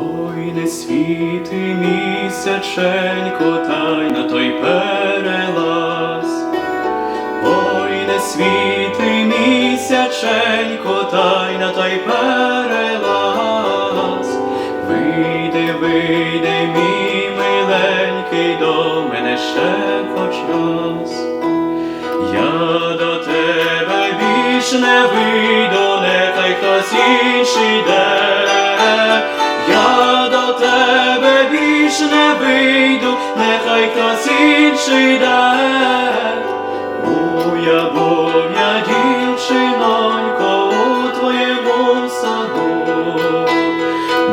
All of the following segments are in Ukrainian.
Ой, не світи місяченько, та на той перелаз. Ой, не світи місяченько, та на той перелаз. Вийди, вийди, мій миленький, до мене ще хоч раз. Я до тебе більш не вийду, буя, дівчинонько, у твоєму саду.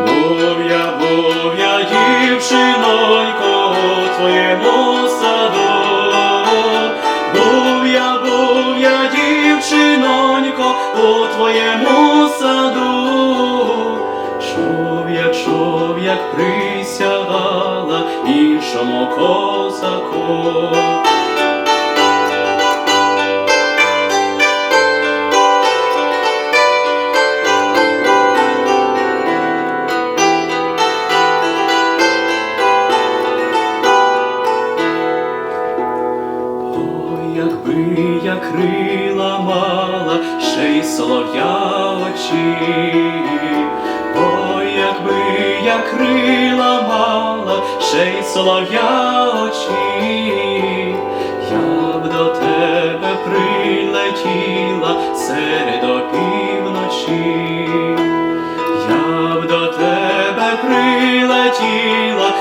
Буя, буя, дівчинонько, у твоєму саду. Буя, буя, дівчинонько, у твоєму саду. Чув, як присягала іншому козаку. Якби я крила мала, ще й солов'я очі. Ой, якби я крила ще солов'я очі. Я б до тебе прилетіла серед опівночі. Я б до тебе прилетіла,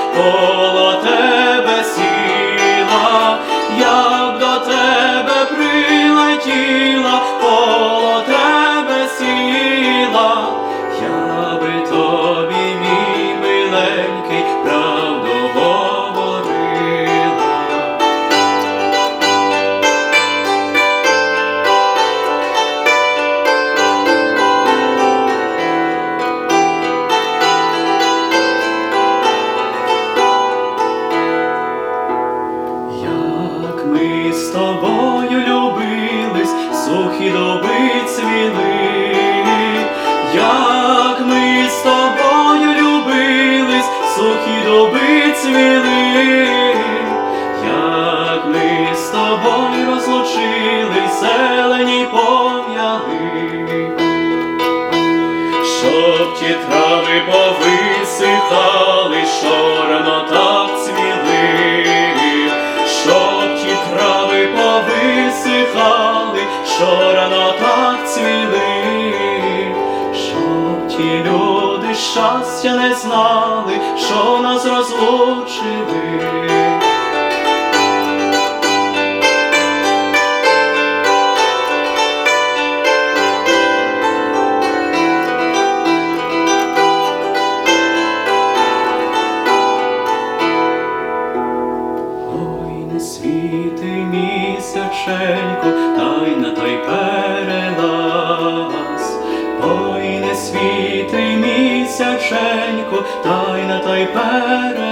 зелені пов'яли. Щоб ті трави повисихали, що рано так цвіли, щоб ті трави повисихали, що рано так цвіли, щоб ті люди щастя не знали, що нас розлучили. Місяченько, та на той перелаз. Ой, не світи місяченько, та й на той перелаз.